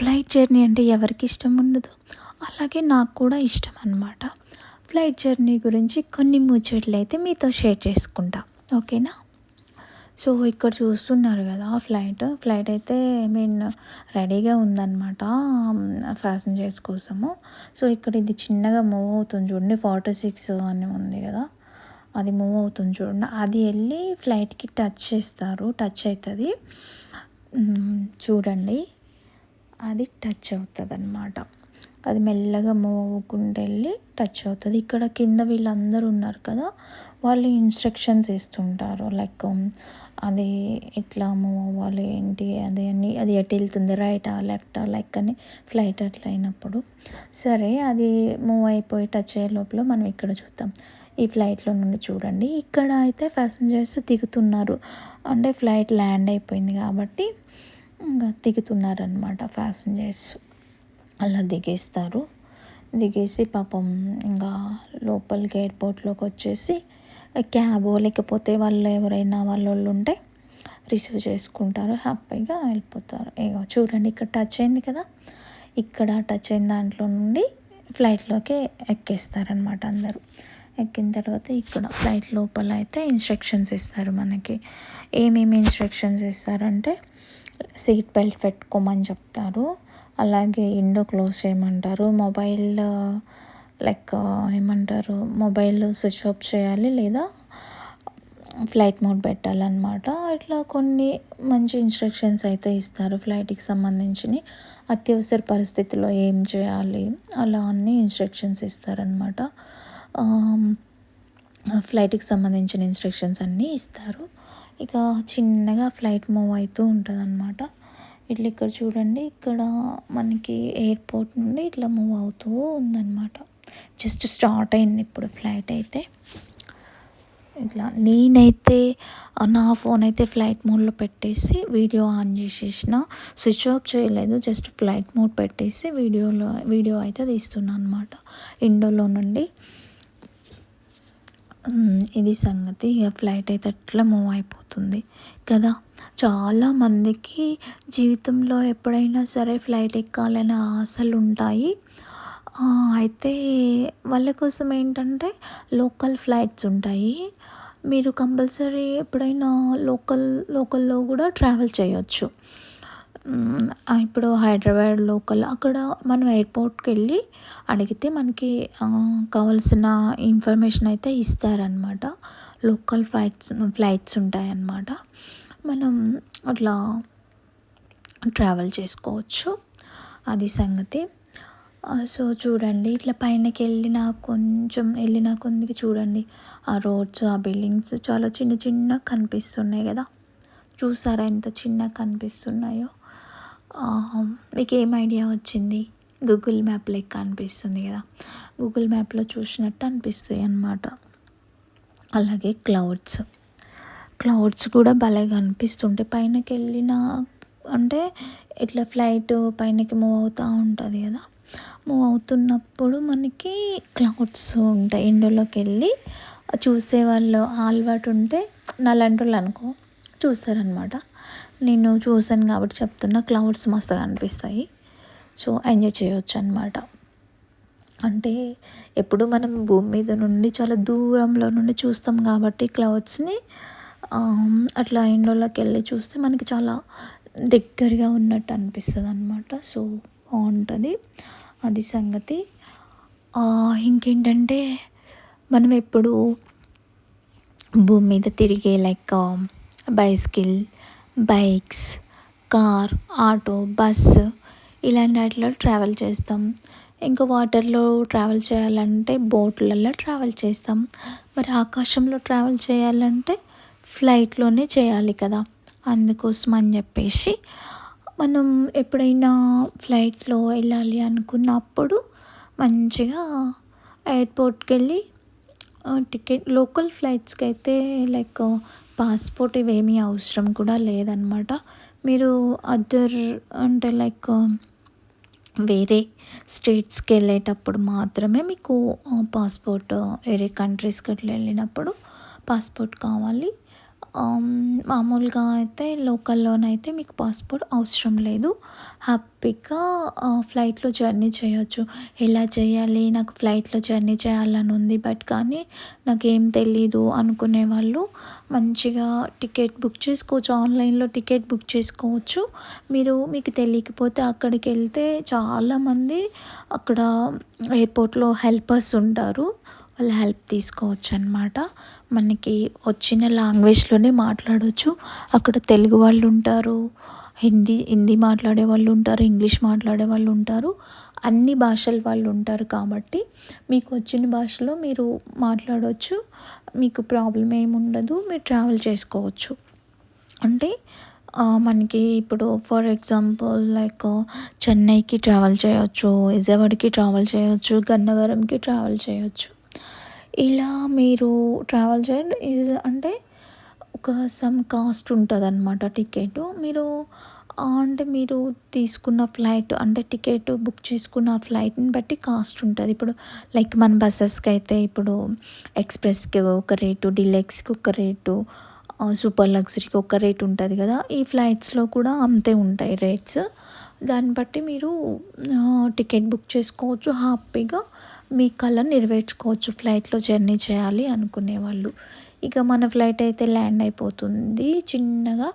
Flight journey అంటే ఎవరికి ఇష్టం ఉండదు. అలాగే నాకు కూడా ఇష్టం అనమాట ఫ్లైట్ జర్నీ గురించి కొన్ని ముచ్చట్లు అయితే మీతో షేర్ చేసుకుంటా. ఓకేనా? సో ఇక్కడ చూస్తున్నారు కదా ఫ్లైట్. ఫ్లైట్ అయితే మీన్ రెడీగా ఉందన్నమాట ప్యాసింజర్స్ కోసము. సో ఇక్కడ ఇది చిన్నగా మూవ్ అవుతుంది చూడండి ఫార్టీ సిక్స్ అని ఉంది కదా. అది మూవ్ అవుతుంది చూడండి. అది వెళ్ళి ఫ్లైట్కి టచ్ చేస్తారు టచ్ అవుతుంది. చూడండి. అది టచ్ అవుతుంది అనమాట అది మెల్లగా మూవ్ అవ్వకుండా వెళ్ళి టచ్ అవుతుంది. ఇక్కడ కింద వీళ్ళందరూ ఉన్నారు కదా వాళ్ళు ఇన్స్ట్రక్షన్స్ ఇస్తుంటారు. లైక్ um, అది ఎట్లా మూవ్ అవ్వాలి ఏంటి అది అని అది ఎటు వెళ్తుంది రైటా లెఫ్టా లైక్ అని ఫ్లైట్ అట్లా అయినప్పుడు. సరే అది మూవ్ అయిపోయి టచ్ అయ్యే లోపల మనం ఇక్కడ చూద్దాం. ఈ ఫ్లైట్లో నుండి చూడండి. ఇక్కడ అయితే ప్యాసింజర్స్ దిగుతున్నారు. అంటే ఫ్లైట్ ల్యాండ్ అయిపోయింది కాబట్టి ఇంకా దిగుతున్నారనమాట ప్యాసింజర్స్ అలా దిగేస్తారు. దిగేసి పాపం ఇంకా లోపలికి ఎయిర్పోర్ట్లోకి వచ్చేసి క్యాబ్ లేకపోతే వాళ్ళు ఎవరైనా వాళ్ళు ఉంటే రిసీవ్ చేసుకుంటారు. హ్యాపీగా వెళ్ళిపోతారు. ఇక చూడండి ఇక్కడ టచ్ అయింది కదా. ఇక్కడ టచ్ అయిన దాంట్లో నుండి ఫ్లైట్లోకి ఎక్కేస్తారనమాట అందరూ. ఎక్కిన తర్వాత ఇక్కడ ఫ్లైట్ లోపల అయితే ఇన్స్ట్రక్షన్స్ ఇస్తారు మనకి. ఏమేమి ఇన్స్ట్రక్షన్స్ ఇస్తారంటే సీట్ బెల్ట్ పెట్టుకోమని చెప్తారు. అలాగే ఇండో క్లోజ్ చేయమంటారు. మొబైల్ లైక్ ఏమంటారు మొబైల్ స్విచ్ ఆఫ్ చేయాలి లేదా ఫ్లైట్ మోడ్ పెట్టాలన్నమాట. ఇట్లా కొన్ని మంచి ఇన్స్ట్రక్షన్స్ అయితే ఇస్తారు ఫ్లైట్కి సంబంధించిన అత్యవసర పరిస్థితిలో ఏం చేయాలి అలా అన్ని ఇన్స్ట్రక్షన్స్ ఇస్తారనమాట ఫ్లైట్కి సంబంధించిన ఇన్స్ట్రక్షన్స్ అన్నీ ఇస్తారు. ఇక చిన్నగా ఫ్లైట్ మూవ్ అవుతూ ఉంటుంది అనమాట ఇట్లా ఇక్కడ చూడండి ఇక్కడ మనకి ఎయిర్పోర్ట్ నుండి ఇట్లా మూవ్ అవుతూ ఉందన్నమాట. జస్ట్ స్టార్ట్ అయింది ఇప్పుడు ఫ్లైట్ అయితే. ఇట్లా నేనైతే నా ఫోన్ అయితే ఫ్లైట్ మోడ్లో పెట్టేసి వీడియో ఆన్ చేసేసిన. స్విచ్ ఆఫ్ చేయలేదు జస్ట్ ఫ్లైట్ మోడ్ పెట్టేసి వీడియోలో వీడియో అయితే తీస్తున్నాను అనమాట ఇండోలో నుండి. ఇది సంగతి. ఇక ఫ్లైట్ అయితే అట్లా మూవ్ అయిపోతుంది కదా. చాలా మందికి జీవితంలో ఎప్పుడైనా సరే ఫ్లైట్ ఎక్కాలనే ఆశలు ఉంటాయి. అయితే వాళ్ళ కోసం ఏంటంటే లోకల్ ఫ్లైట్స్ ఉంటాయి. మీరు కంపల్సరీ ఎప్పుడైనా లోకల్ లోకల్లో కూడా ట్రావెల్ చేయొచ్చు. ఇప్పుడు హైదరాబాద్ లోకల్ అక్కడ మనం ఎయిర్పోర్ట్కి వెళ్ళి అడిగితే మనకి కావాల్సిన ఇన్ఫర్మేషన్ అయితే ఇస్తారనమాట లోకల్ ఫ్లైట్స్ ఫ్లైట్స్ ఉంటాయన్నమాట. మనం అట్లా ట్రావెల్ చేసుకోవచ్చు. అది సంగతి. సో చూడండి ఇట్లా పైనకి వెళ్ళిన కొంచెం వెళ్ళిన కొందికి చూడండి. ఆ రోడ్స్ ఆ బిల్డింగ్స్ చాలా చిన్న చిన్న కనిపిస్తున్నాయి కదా. చూసారా ఎంత చిన్నగా కనిపిస్తున్నాయో? మీకు ఏం ఐడియా వచ్చింది? గూగుల్ మ్యాప్ లెక్క అనిపిస్తుంది కదా. గూగుల్ మ్యాప్లో చూసినట్టు అనిపిస్తాయి అన్నమాట. అలాగే క్లౌడ్స్ క్లౌడ్స్ కూడా భలేగా అనిపిస్తుంటాయి పైనకి వెళ్ళిన అంటే ఇట్లా ఫ్లైట్ పైనకి మూవ్ అవుతూ ఉంటుంది కదా. మూవ్ అవుతున్నప్పుడు మనకి క్లౌడ్స్ ఉంటాయి. ఎండలోకి వెళ్ళి చూసే వాళ్ళు అలవాటు ఉంటే నల్లంటోళ్ళు వాళ్ళు అనుకో. చూస్తారనమాట. నేను చూసాను కాబట్టి చెప్తున్నా క్లౌడ్స్ మస్తుగా అనిపిస్తాయి సో ఎంజాయ్ చేయవచ్చు అనమాట అంటే ఎప్పుడు మనం భూమి మీద నుండి చాలా దూరంలో నుండి చూస్తాం కాబట్టి క్లౌడ్స్ని అట్లా ఎండోలోకి వెళ్ళి చూస్తే మనకి చాలా దగ్గరగా ఉన్నట్టు అనిపిస్తుంది అనమాట సో బాగుంటుంది. అది సంగతి. ఇంకేంటంటే మనం ఎప్పుడు భూమి మీద తిరిగే like bicycle bikes car auto bus ఇలాంటి వాటిలో ట్రావెల్ చేస్తాం. ఇంకా వాటర్లో ట్రావెల్ చేయాలంటే బోట్లలో ట్రావెల్ చేస్తాం. మరి ఆకాశంలో ట్రావెల్ చేయాలంటే ఫ్లైట్లోనే చేయాలి కదా. అందుకోసం అని చెప్పేసి మనం ఎప్పుడైనా ఫ్లైట్లో వెళ్ళాలి అనుకున్నప్పుడు మంచిగా ఎయిర్పోర్ట్కి వెళ్ళి టికెట్ లోకల్ ఫ్లైట్స్కి అయితే లైక్ పాస్పోర్ట్ ఇవేమీ అవసరం కూడా లేదనమాట మీరు అదర్ అంటే లైక్ వేరే స్టేట్స్కి వెళ్ళేటప్పుడు మాత్రమే మీకు పాస్పోర్ట్ వేరే కంట్రీస్కి అట్లా వెళ్ళినప్పుడు పాస్పోర్ట్ కావాలి. మామూలుగా అయితే లోకల్లోనైతే మీకు పాస్పోర్ట్ అవసరం లేదు. హ్యాపీగా ఫ్లైట్లో జర్నీ చేయొచ్చు. ఎలా చేయాలి? నాకు ఫ్లైట్లో జర్నీ చేయాలని ఉంది బట్ కానీ నాకేం తెలీదు అనుకునే వాళ్ళు మంచిగా టికెట్ బుక్ చేసుకోవచ్చు. ఆన్లైన్లో టికెట్ బుక్ చేసుకోవచ్చు. మీరు మీకు తెలియకపోతే అక్కడికి వెళ్తే చాలామంది అక్కడ ఎయిర్పోర్ట్లో హెల్పర్స్ ఉంటారు. వాళ్ళ హెల్ప్ తీసుకోవచ్చు అనమాట మనకి వచ్చిన లాంగ్వేజ్లోనే మాట్లాడవచ్చు అక్కడ తెలుగు వాళ్ళు ఉంటారు హిందీ హిందీ మాట్లాడే వాళ్ళు ఉంటారు ఇంగ్లీష్ మాట్లాడే వాళ్ళు ఉంటారు. అన్ని భాషల వాళ్ళు ఉంటారు కాబట్టి మీకు వచ్చిన భాషలో మీరు మాట్లాడవచ్చు మీకు ప్రాబ్లం ఏమి ఉండదు మీరు ట్రావెల్ చేసుకోవచ్చు. అంటే మనకి ఇప్పుడు ఫర్ ఎగ్జాంపుల్ లైక్ చెన్నైకి ట్రావెల్ చేయొచ్చు విజయవాడకి ట్రావెల్ చేయొచ్చు గన్నవరంకి ట్రావెల్ చేయొచ్చు. ఇలా మీరు ట్రావెల్ చేయండి. అంటే ఒక సమ్ కాస్ట్ ఉంటుంది అనమాట టికెట్ మీరు అంటే మీరు తీసుకున్న ఫ్లైట్ అంటే టికెట్ బుక్ చేసుకున్న ఫ్లైట్ని బట్టి కాస్ట్ ఉంటుంది. ఇప్పుడు లైక్ మన బస్సెస్కి అయితే ఇప్పుడు ఎక్స్ప్రెస్కి ఒక రేటు డిలెక్స్కి ఒక రేటు సూపర్ లగ్జరీకి ఒక రేట్ ఉంటుంది కదా. ఈ ఫ్లైట్స్లో కూడా అంతే ఉంటాయి రేట్స్ దాన్ని బట్టి మీరు టికెట్ బుక్ చేసుకోవచ్చు. హ్యాపీగా మీ కళ నెరవేర్చుకోవచ్చు. ఫ్లైట్లో జర్నీ చేయాలి అనుకునే వాళ్ళు. ఇక మన ఫ్లైట్ అయితే ల్యాండ్ అయిపోతుంది. చిన్నగా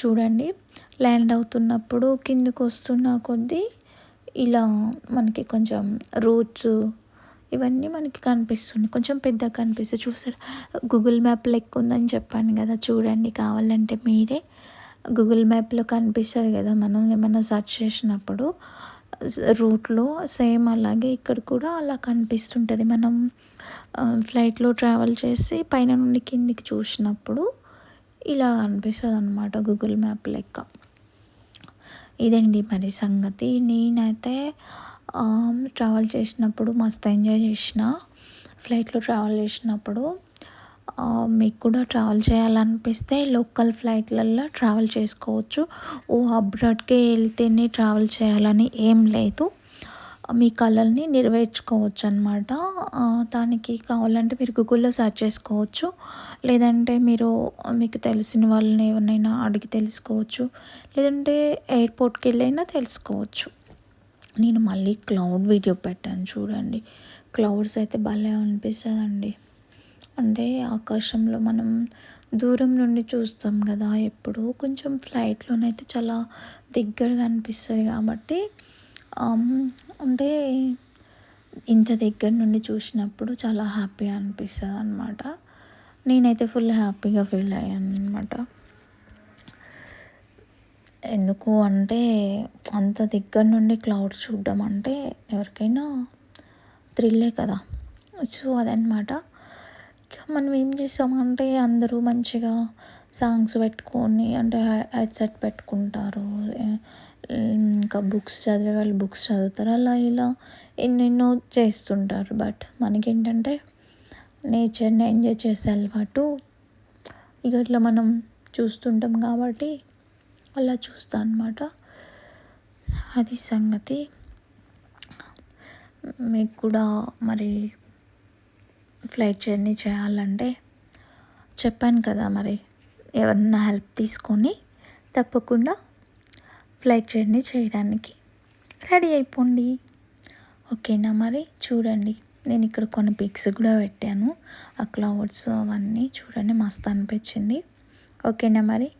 చూడండి. ల్యాండ్ అవుతున్నప్పుడు కిందకు వస్తున్న కొద్దీ ఇలా మనకి కొంచెం రూట్స్ ఇవన్నీ మనకి కనిపిస్తుంది. కొంచెం పెద్దగా కనిపిస్తుంది చూసారు? గూగుల్ మ్యాప్ లెక్క ఉందని చెప్పాను కదా. చూడండి కావాలంటే మీరే. గూగుల్ మ్యాప్లో కనిపిస్తుంది కదా మనం ఏమైనా సెర్చ్ చేసినప్పుడు రూట్లో సేమ్ అలాగే ఇక్కడ కూడా అలా కనిపిస్తుంటుంది. మనం ఫ్లైట్లో ట్రావెల్ చేసి పైన నుండి కిందికి చూసినప్పుడు ఇలా అనిపిస్తుంది అనమాట గూగుల్ మ్యాప్ లెక్క. ఇదండి మరి సంగతి? నేనైతే ట్రావెల్ చేసినప్పుడు మస్తు ఎంజాయ్ చేసిన ఫ్లైట్లో ట్రావెల్ చేసినప్పుడు మీకు కూడా ట్రావెల్ చేయాలనిపిస్తే లోకల్ ఫ్లైట్లల్లో ట్రావెల్ చేసుకోవచ్చు. ఓ అబ్రాడ్కే వెళ్తేనే ట్రావెల్ చేయాలని ఏం లేదు. మీ కళల్ని నెరవేర్చుకోవచ్చు అనమాట దానికి కావాలంటే మీరు గూగుల్లో సెర్చ్ చేసుకోవచ్చు. లేదంటే మీరు మీకు తెలిసిన వాళ్ళని ఎవరినైనా అడిగి తెలుసుకోవచ్చు. లేదంటే ఎయిర్పోర్ట్కి వెళ్ళైనా తెలుసుకోవచ్చు. నేను మళ్ళీ క్లౌడ్ వీడియో పెట్టాను చూడండి. క్లౌడ్స్ అయితే భలే అనిపిస్తుందండి. అంటే ఆకాశంలో మనం దూరం నుండి చూస్తాం కదా ఎప్పుడు. కొంచెం ఫ్లైట్లోనైతే చాలా దగ్గరగా అనిపిస్తుంది కాబట్టి అంటే ఇంత దగ్గర నుండి చూసినప్పుడు చాలా హ్యాపీగా అనిపిస్తుంది అనమాట నేనైతే ఫుల్ హ్యాపీగా ఫీల్ అయ్యాను అనమాట ఎందుకు అంటే అంత దగ్గర నుండి క్లౌడ్ చూడడం అంటే ఎవరికైనా థ్రిల్లే కదా. సో అదనమాట ఇంకా మనం ఏం చేస్తామంటే అందరూ మంచిగా సాంగ్స్ పెట్టుకొని అంటే హెడ్సెట్ పెట్టుకుంటారు. ఇంకా బుక్స్ చదివే వాళ్ళు బుక్స్ చదువుతారు. అలా ఇలా ఎన్నెన్నో చేస్తుంటారు. బట్ మనకేంటంటే నేచర్ని ఎంజాయ్ చేసే అలవాటు ఇక ఇట్లా మనం చూస్తుంటాం కాబట్టి అలా చూస్తా అనమాట అది సంగతి. మీకు కూడా మరి ఫ్లైట్ జర్నీ చేయాలంటే చెప్పాను కదా మరి ఎవరన్నా హెల్ప్ తీసుకొని తప్పకుండా ఫ్లైట్ జర్నీ చేయడానికి రెడీ అయిపోండి. ఓకేనా మరి? చూడండి నేను ఇక్కడ కొన్ని పిక్స్ కూడా పెట్టాను. ఆ క్లౌడ్స్ అవన్నీ చూడండి మస్తు అనిపించింది. ఓకేనా మరి?